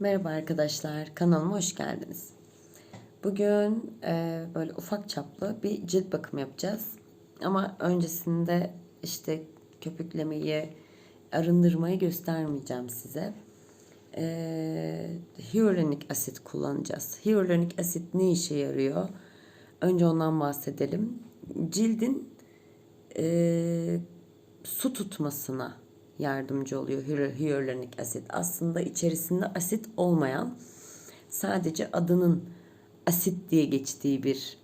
Merhaba arkadaşlar, kanalıma hoş geldiniz. Bugün e, böyle ufak çaplı bir cilt bakımı yapacağız. Ama öncesinde işte köpüklemeyi, arındırmayı göstermeyeceğim size. E, hyaluronik asit kullanacağız. Hyaluronik asit ne işe yarıyor? Önce ondan bahsedelim. Cildin e, su tutmasına yardımcı oluyor hyalu- hyaluronik asit. Aslında içerisinde asit olmayan sadece adının asit diye geçtiği bir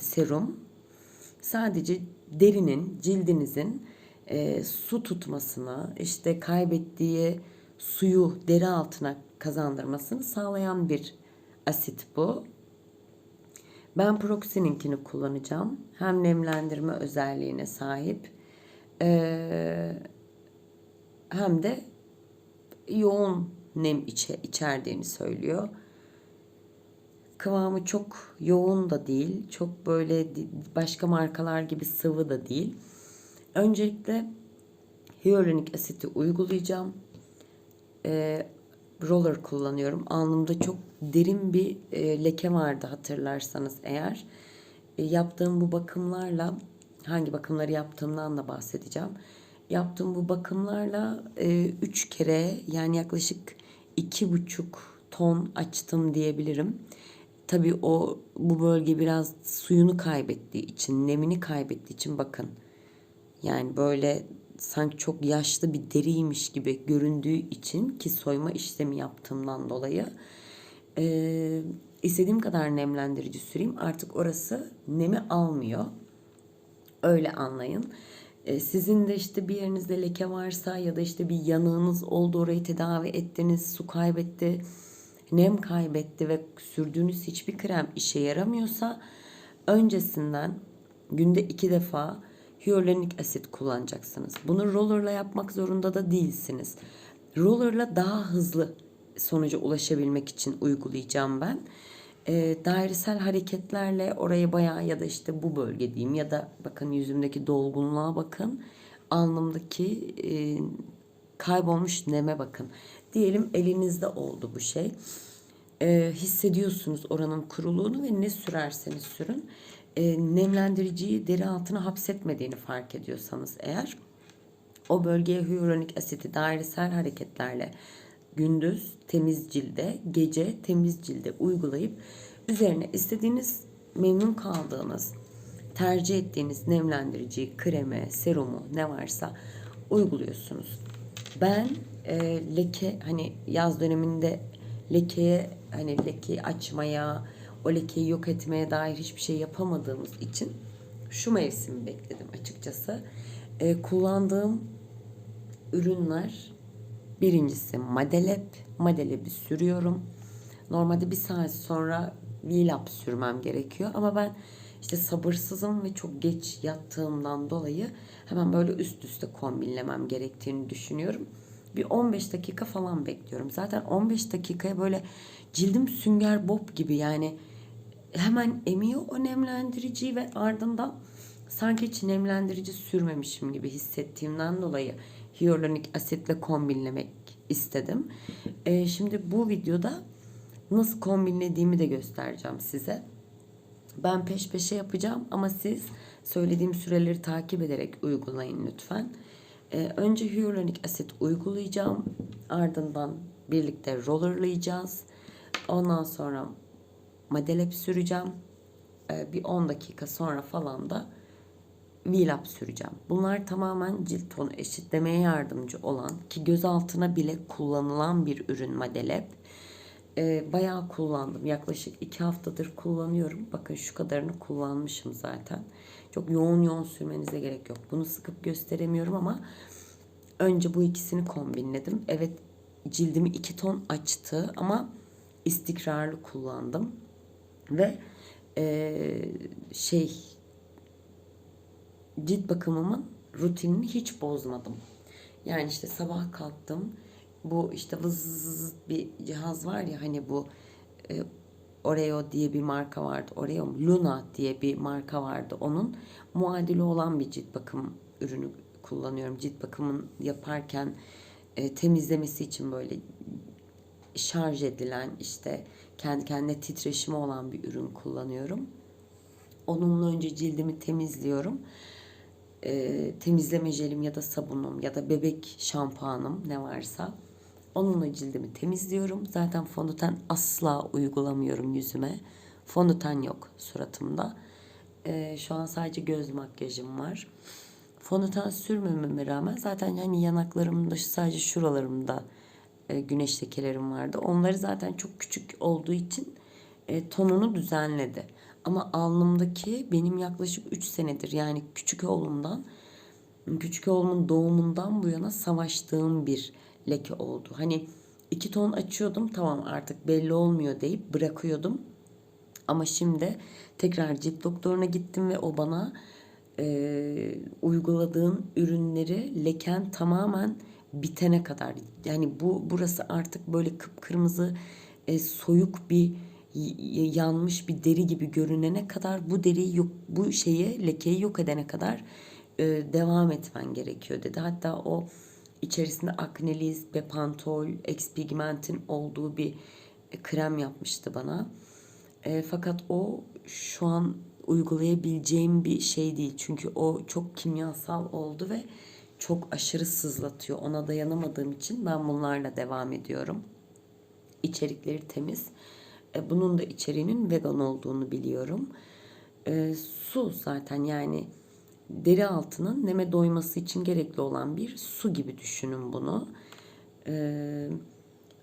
serum. Sadece derinin, cildinizin e, su tutmasını, işte kaybettiği suyu deri altına kazandırmasını sağlayan bir asit bu. Ben Proxy'ninkini kullanacağım. Hem nemlendirme özelliğine sahip ee, hem de yoğun nem içe, içerdiğini söylüyor. Kıvamı çok yoğun da değil, çok böyle başka markalar gibi sıvı da değil. Öncelikle hyaluronik asiti uygulayacağım. Ee, roller kullanıyorum. Alnımda çok derin bir e, leke vardı hatırlarsanız eğer. E, yaptığım bu bakımlarla hangi bakımları yaptığımdan da bahsedeceğim. Yaptığım bu bakımlarla 3 kere yani yaklaşık iki buçuk ton açtım diyebilirim. Tabii o bu bölge biraz suyunu kaybettiği için, nemini kaybettiği için bakın. Yani böyle sanki çok yaşlı bir deriymiş gibi göründüğü için ki soyma işlemi yaptığımdan dolayı e, istediğim kadar nemlendirici süreyim artık orası nemi almıyor. Öyle anlayın. E, sizin de işte bir yerinizde leke varsa ya da işte bir yanığınız oldu orayı tedavi ettiniz, su kaybetti, nem kaybetti ve sürdüğünüz hiçbir krem işe yaramıyorsa öncesinden günde iki defa hyaluronik asit kullanacaksınız. Bunu rollerla yapmak zorunda da değilsiniz. Rollerla daha hızlı sonuca ulaşabilmek için uygulayacağım ben. E, dairesel hareketlerle orayı bayağı ya da işte bu bölge diyeyim ya da bakın yüzümdeki dolgunluğa bakın. Alnımdaki e, kaybolmuş neme bakın. Diyelim elinizde oldu bu şey. E, hissediyorsunuz oranın kuruluğunu ve ne sürerseniz sürün. E, nemlendiriciyi deri altına hapsetmediğini fark ediyorsanız eğer o bölgeye hyaluronik asiti dairesel hareketlerle gündüz temiz cilde, gece temiz cilde uygulayıp üzerine istediğiniz memnun kaldığınız, tercih ettiğiniz nemlendiriciyi, kremi, serumu ne varsa uyguluyorsunuz. Ben e, leke hani yaz döneminde lekeye hani lekeyi açmaya, o lekeyi yok etmeye dair hiçbir şey yapamadığımız için şu mevsimi bekledim açıkçası. E, kullandığım ürünler birincisi Madelep. Madelep'i sürüyorum. Normalde bir saat sonra V-Lab sürmem gerekiyor ama ben işte sabırsızım ve çok geç yattığımdan dolayı hemen böyle üst üste kombinlemem gerektiğini düşünüyorum. Bir 15 dakika falan bekliyorum. Zaten 15 dakikaya böyle cildim sünger bob gibi yani hemen emiyor o nemlendiriciyi ve ardından sanki hiç nemlendirici sürmemişim gibi hissettiğimden dolayı hyaluronik asitle kombinlemek istedim. Ee, şimdi bu videoda nasıl kombinlediğimi de göstereceğim size. Ben peş peşe yapacağım ama siz söylediğim süreleri takip ederek uygulayın lütfen. Ee, önce hyaluronik asit uygulayacağım. Ardından birlikte rollerlayacağız. Ondan sonra madelep süreceğim. Ee, bir 10 dakika sonra falan da V-Lab süreceğim. Bunlar tamamen cilt tonu eşitlemeye yardımcı olan ki göz altına bile kullanılan bir ürün Madelep. Ee, bayağı kullandım. Yaklaşık iki haftadır kullanıyorum. Bakın şu kadarını kullanmışım zaten. Çok yoğun yoğun sürmenize gerek yok. Bunu sıkıp gösteremiyorum ama önce bu ikisini kombinledim. Evet cildimi iki ton açtı ama istikrarlı kullandım. Ve ee, şey cilt bakımımın rutinini hiç bozmadım. Yani işte sabah kalktım. Bu işte vız bir cihaz var ya hani bu e, Oreo diye bir marka vardı. Oreo mu? Luna diye bir marka vardı. Onun muadili olan bir cilt bakım ürünü kullanıyorum. Cilt bakımın yaparken e, temizlemesi için böyle şarj edilen işte kendi kendine titreşimi olan bir ürün kullanıyorum. Onunla önce cildimi temizliyorum. Ee, temizleme jelim ya da sabunum ya da bebek şampuanım ne varsa onunla cildimi temizliyorum. Zaten fondöten asla uygulamıyorum yüzüme. Fondöten yok suratımda. Ee, şu an sadece göz makyajım var. Fondöten sürmememe rağmen zaten hani yanaklarımda sadece şuralarımda e, güneş lekelerim vardı. Onları zaten çok küçük olduğu için e, tonunu düzenledi. Ama alnımdaki benim yaklaşık 3 senedir yani küçük oğlumdan küçük oğlumun doğumundan bu yana savaştığım bir leke oldu. Hani iki ton açıyordum tamam artık belli olmuyor deyip bırakıyordum. Ama şimdi tekrar cilt doktoruna gittim ve o bana e, uyguladığın ürünleri leken tamamen bitene kadar yani bu burası artık böyle kıpkırmızı e, soyuk bir yanmış bir deri gibi görünene kadar bu deriyi yok bu şeyi lekeyi yok edene kadar e, devam etmen gerekiyor dedi. Hatta o içerisinde akneliz, bepantol, expigmentin olduğu bir e, krem yapmıştı bana. E, fakat o şu an uygulayabileceğim bir şey değil. Çünkü o çok kimyasal oldu ve çok aşırı sızlatıyor. Ona dayanamadığım için ben bunlarla devam ediyorum. İçerikleri temiz. E, bunun da içeriğinin vegan olduğunu biliyorum. E, su zaten yani deri altının neme doyması için gerekli olan bir su gibi düşünün bunu. E,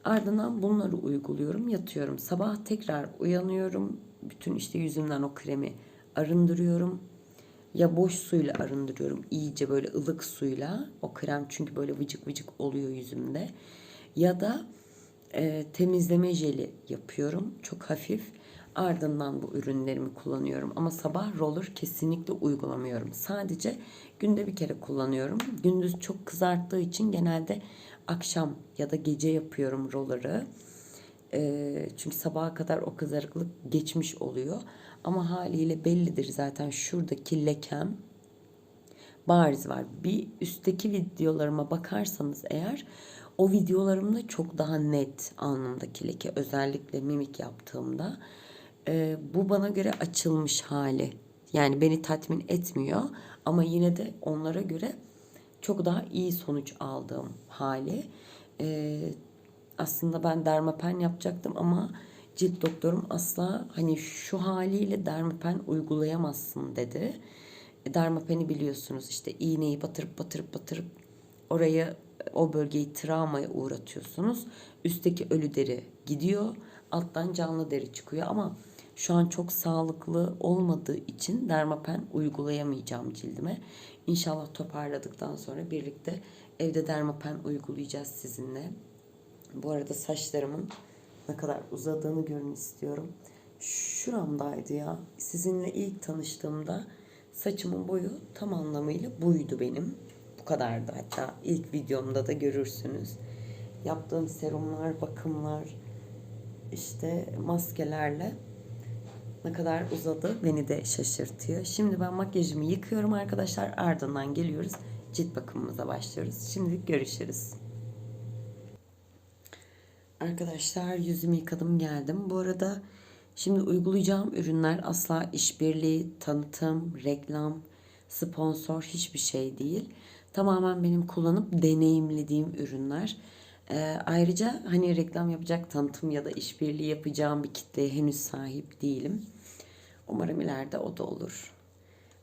ardından bunları uyguluyorum, yatıyorum. Sabah tekrar uyanıyorum. Bütün işte yüzümden o kremi arındırıyorum. Ya boş suyla arındırıyorum. iyice böyle ılık suyla. O krem çünkü böyle vıcık vıcık oluyor yüzümde. Ya da e, temizleme jeli yapıyorum. Çok hafif. Ardından bu ürünlerimi kullanıyorum. Ama sabah roller kesinlikle uygulamıyorum. Sadece günde bir kere kullanıyorum. Gündüz çok kızarttığı için genelde akşam ya da gece yapıyorum roller'ı. E, çünkü sabaha kadar o kızarıklık geçmiş oluyor. Ama haliyle bellidir zaten şuradaki lekem bariz var. Bir üstteki videolarıma bakarsanız eğer o videolarımda çok daha net alnımdaki leke özellikle mimik yaptığımda e, bu bana göre açılmış hali. Yani beni tatmin etmiyor ama yine de onlara göre çok daha iyi sonuç aldığım hali. E, aslında ben dermapen yapacaktım ama cilt doktorum asla hani şu haliyle dermapen uygulayamazsın dedi. E, dermapeni biliyorsunuz işte iğneyi batırıp batırıp batırıp orayı o bölgeyi travmaya uğratıyorsunuz. Üstteki ölü deri gidiyor. Alttan canlı deri çıkıyor ama şu an çok sağlıklı olmadığı için dermapen uygulayamayacağım cildime. İnşallah toparladıktan sonra birlikte evde dermapen uygulayacağız sizinle. Bu arada saçlarımın ne kadar uzadığını görün istiyorum. Şuramdaydı ya. Sizinle ilk tanıştığımda saçımın boyu tam anlamıyla buydu benim. Bu kadardı hatta ilk videomda da görürsünüz. Yaptığım serumlar, bakımlar, işte maskelerle ne kadar uzadı beni de şaşırtıyor. Şimdi ben makyajımı yıkıyorum arkadaşlar. Ardından geliyoruz. Cilt bakımımıza başlıyoruz. Şimdilik görüşürüz. Arkadaşlar yüzümü yıkadım geldim. Bu arada şimdi uygulayacağım ürünler asla işbirliği, tanıtım, reklam, sponsor hiçbir şey değil. Tamamen benim kullanıp deneyimlediğim ürünler. Ee, ayrıca hani reklam yapacak, tanıtım ya da işbirliği yapacağım bir kitleye henüz sahip değilim. Umarım ileride o da olur.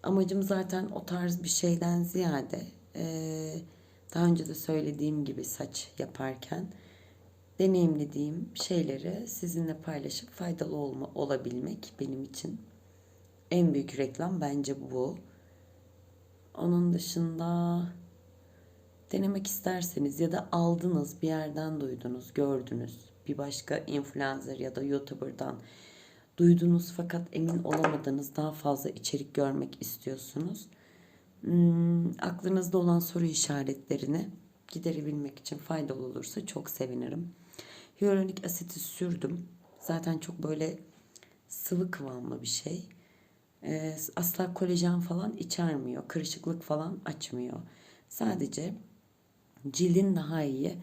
Amacım zaten o tarz bir şeyden ziyade ee, daha önce de söylediğim gibi saç yaparken deneyimlediğim şeyleri sizinle paylaşıp faydalı olma, olabilmek benim için en büyük reklam bence bu. Onun dışında denemek isterseniz ya da aldınız bir yerden duydunuz, gördünüz. Bir başka influencer ya da YouTuber'dan duydunuz fakat emin olamadınız daha fazla içerik görmek istiyorsunuz. Hmm, aklınızda olan soru işaretlerini giderebilmek için faydalı olursa çok sevinirim. Hyaluronik asiti sürdüm. Zaten çok böyle sıvı kıvamlı bir şey. Ee, asla kolajen falan içermiyor. Kırışıklık falan açmıyor. Sadece cildin daha iyi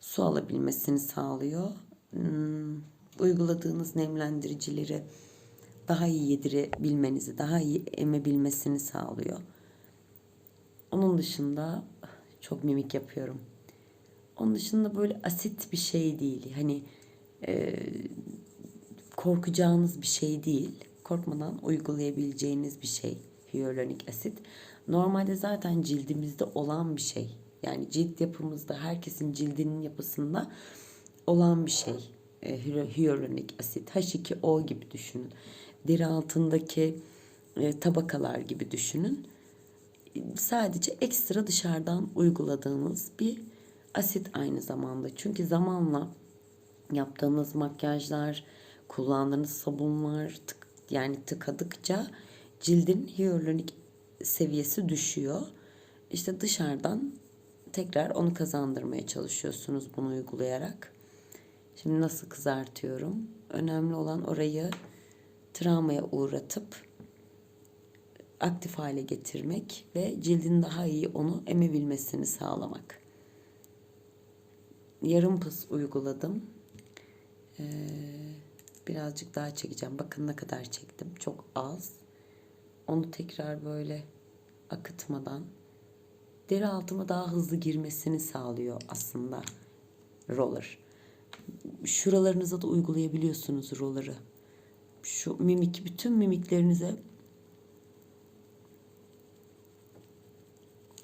su alabilmesini sağlıyor. Hmm, uyguladığınız nemlendiricileri daha iyi yedirebilmenizi, daha iyi emebilmesini sağlıyor. Onun dışında çok mimik yapıyorum. Onun dışında böyle asit bir şey değil. Hani e, korkacağınız bir şey değil. Korkmadan uygulayabileceğiniz bir şey hyaluronik asit. Normalde zaten cildimizde olan bir şey. Yani cilt yapımızda herkesin cildinin yapısında olan bir şey. E, hyaluronik asit. H2O gibi düşünün. Deri altındaki e, tabakalar gibi düşünün. Sadece ekstra dışarıdan uyguladığınız bir asit aynı zamanda. Çünkü zamanla yaptığınız makyajlar, kullandığınız sabunlar tık, yani tıkadıkça cildin hyaluronik seviyesi düşüyor. İşte dışarıdan tekrar onu kazandırmaya çalışıyorsunuz bunu uygulayarak. Şimdi nasıl kızartıyorum? Önemli olan orayı travmaya uğratıp aktif hale getirmek ve cildin daha iyi onu emebilmesini sağlamak. Yarım pıs uyguladım. Ee, birazcık daha çekeceğim. Bakın ne kadar çektim. Çok az. Onu tekrar böyle akıtmadan deri altıma daha hızlı girmesini sağlıyor aslında roller. Şuralarınıza da uygulayabiliyorsunuz roller'ı. Şu mimik, bütün mimiklerinize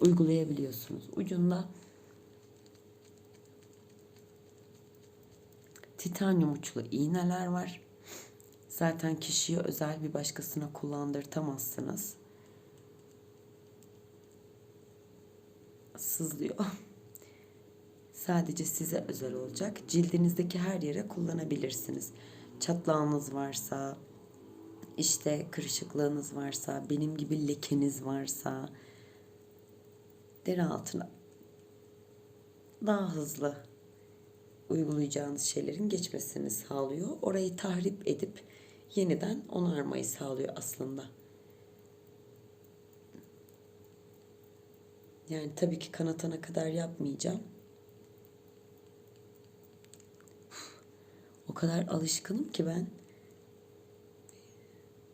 uygulayabiliyorsunuz. Ucunda titanyum uçlu iğneler var. Zaten kişiye özel bir başkasına kullandırtamazsınız. Sızlıyor. Sadece size özel olacak. Cildinizdeki her yere kullanabilirsiniz. Çatlağınız varsa, işte kırışıklığınız varsa, benim gibi lekeniz varsa, deri altına daha hızlı uygulayacağınız şeylerin geçmesini sağlıyor. Orayı tahrip edip yeniden onarmayı sağlıyor aslında. Yani tabii ki kanatana kadar yapmayacağım. O kadar alışkınım ki ben.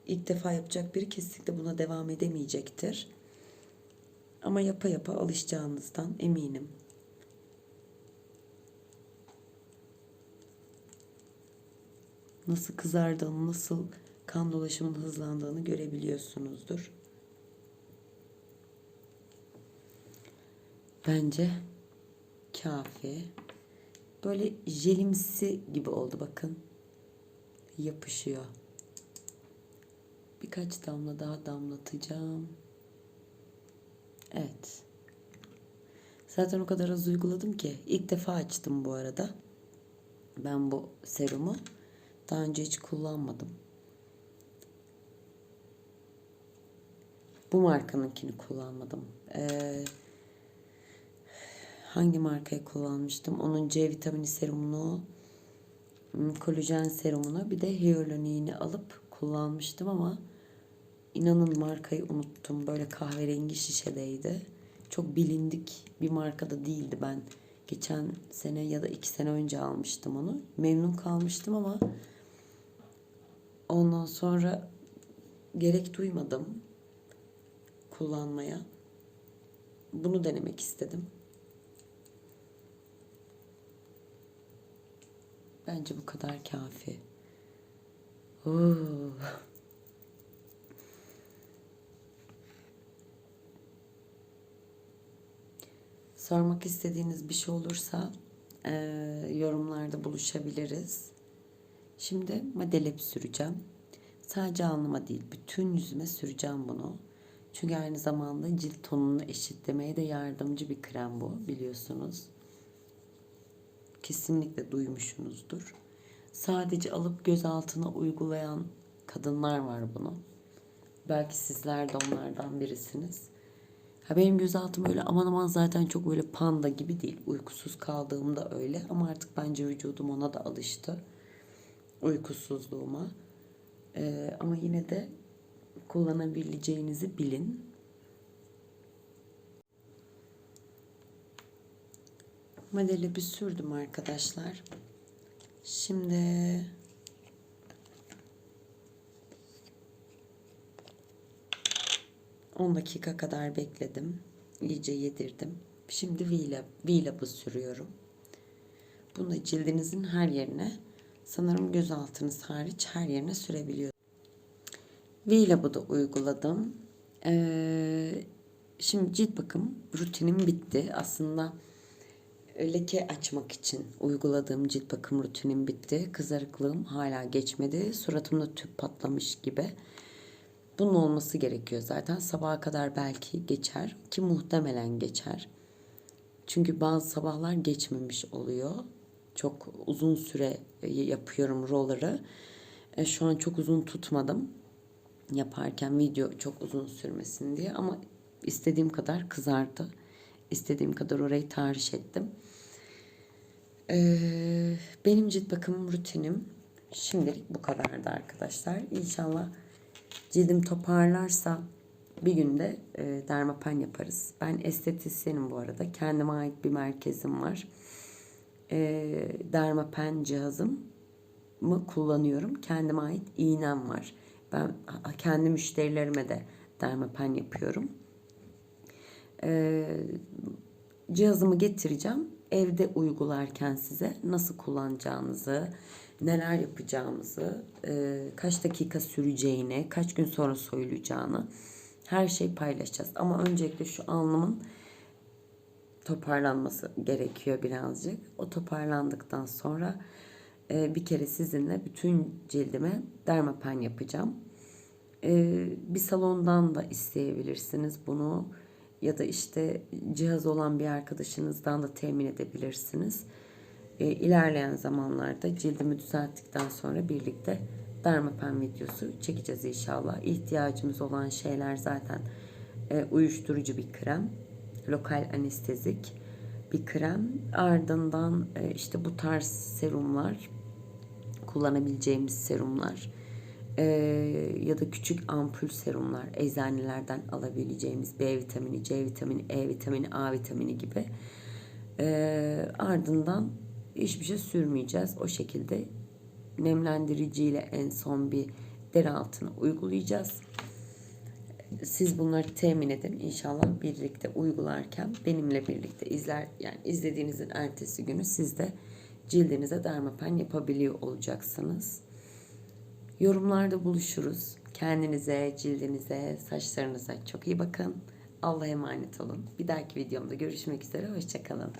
İlk defa yapacak biri kesinlikle buna devam edemeyecektir. Ama yapa yapa alışacağınızdan eminim. Nasıl kızardığını, nasıl kan dolaşımının hızlandığını görebiliyorsunuzdur. Bence kafi. Böyle jelimsi gibi oldu bakın. Yapışıyor. Birkaç damla daha damlatacağım. Evet. Zaten o kadar az uyguladım ki. ilk defa açtım bu arada. Ben bu serumu daha önce hiç kullanmadım. Bu markanınkini kullanmadım. Ee, hangi markayı kullanmıştım? Onun C vitamini serumunu, hmm, kolajen serumunu bir de hyaluronini alıp kullanmıştım ama İnanın markayı unuttum. Böyle kahverengi şişedeydi. Çok bilindik bir markada değildi ben. Geçen sene ya da iki sene önce almıştım onu. Memnun kalmıştım ama ondan sonra gerek duymadım kullanmaya. Bunu denemek istedim. Bence bu kadar kafi. Oo. Sormak istediğiniz bir şey olursa e, yorumlarda buluşabiliriz. Şimdi madelep süreceğim. Sadece alnıma değil, bütün yüzüme süreceğim bunu. Çünkü aynı zamanda cilt tonunu eşitlemeye de yardımcı bir krem bu biliyorsunuz. Kesinlikle duymuşsunuzdur. Sadece alıp göz altına uygulayan kadınlar var bunu. Belki sizler de onlardan birisiniz. Ha benim gözaltım öyle aman aman zaten çok böyle panda gibi değil. Uykusuz kaldığımda öyle ama artık bence vücudum ona da alıştı. Uykusuzluğuma. Ee, ama yine de kullanabileceğinizi bilin. Modeli bir sürdüm arkadaşlar. Şimdi ...10 dakika kadar bekledim. İyice yedirdim. Şimdi V-Lab, V-Lab'ı sürüyorum. Bunu cildinizin her yerine... ...sanırım göz altınız hariç her yerine sürebiliyor. V-Lab'ı da uyguladım. Ee, şimdi cilt bakım rutinim bitti. Aslında leke açmak için uyguladığım cilt bakım rutinim bitti. Kızarıklığım hala geçmedi. Suratımda tüp patlamış gibi. Bunun olması gerekiyor zaten. Sabaha kadar belki geçer ki muhtemelen geçer. Çünkü bazı sabahlar geçmemiş oluyor. Çok uzun süre yapıyorum roller'ı. E, Şu an çok uzun tutmadım yaparken video çok uzun sürmesin diye ama istediğim kadar kızardı. İstediğim kadar orayı tahriş ettim. Ee, benim cilt bakım rutinim şimdilik bu kadardı arkadaşlar. İnşallah cildim toparlarsa bir günde e, dermapen yaparız. Ben estetisyenim bu arada. Kendime ait bir merkezim var. E, dermapen cihazım mı kullanıyorum. Kendime ait iğnem var. Ben kendi müşterilerime de dermapen yapıyorum. Ee, cihazımı getireceğim. Evde uygularken size nasıl kullanacağınızı, neler yapacağımızı, e, kaç dakika süreceğini, kaç gün sonra soyulacağını her şeyi paylaşacağız. Ama öncelikle şu alnımın toparlanması gerekiyor birazcık. O toparlandıktan sonra e, bir kere sizinle bütün cildime dermapen yapacağım. E, bir salondan da isteyebilirsiniz bunu ya da işte cihaz olan bir arkadaşınızdan da temin edebilirsiniz. E, ilerleyen zamanlarda cildimi düzelttikten sonra birlikte dermapen videosu çekeceğiz inşallah. İhtiyacımız olan şeyler zaten e, uyuşturucu bir krem, lokal anestezik bir krem. Ardından e, işte bu tarz serumlar, kullanabileceğimiz serumlar e, ya da küçük ampul serumlar eczanelerden alabileceğimiz B vitamini, C vitamini, E vitamini, A vitamini gibi. E, ardından hiçbir şey sürmeyeceğiz. O şekilde nemlendiriciyle en son bir deri altına uygulayacağız. Siz bunları temin edin. İnşallah birlikte uygularken benimle birlikte izler yani izlediğinizin ertesi günü siz de cildinize dermapen yapabiliyor olacaksınız. Yorumlarda buluşuruz. Kendinize, cildinize, saçlarınıza çok iyi bakın. Allah'a emanet olun. Bir dahaki videomda görüşmek üzere. Hoşçakalın.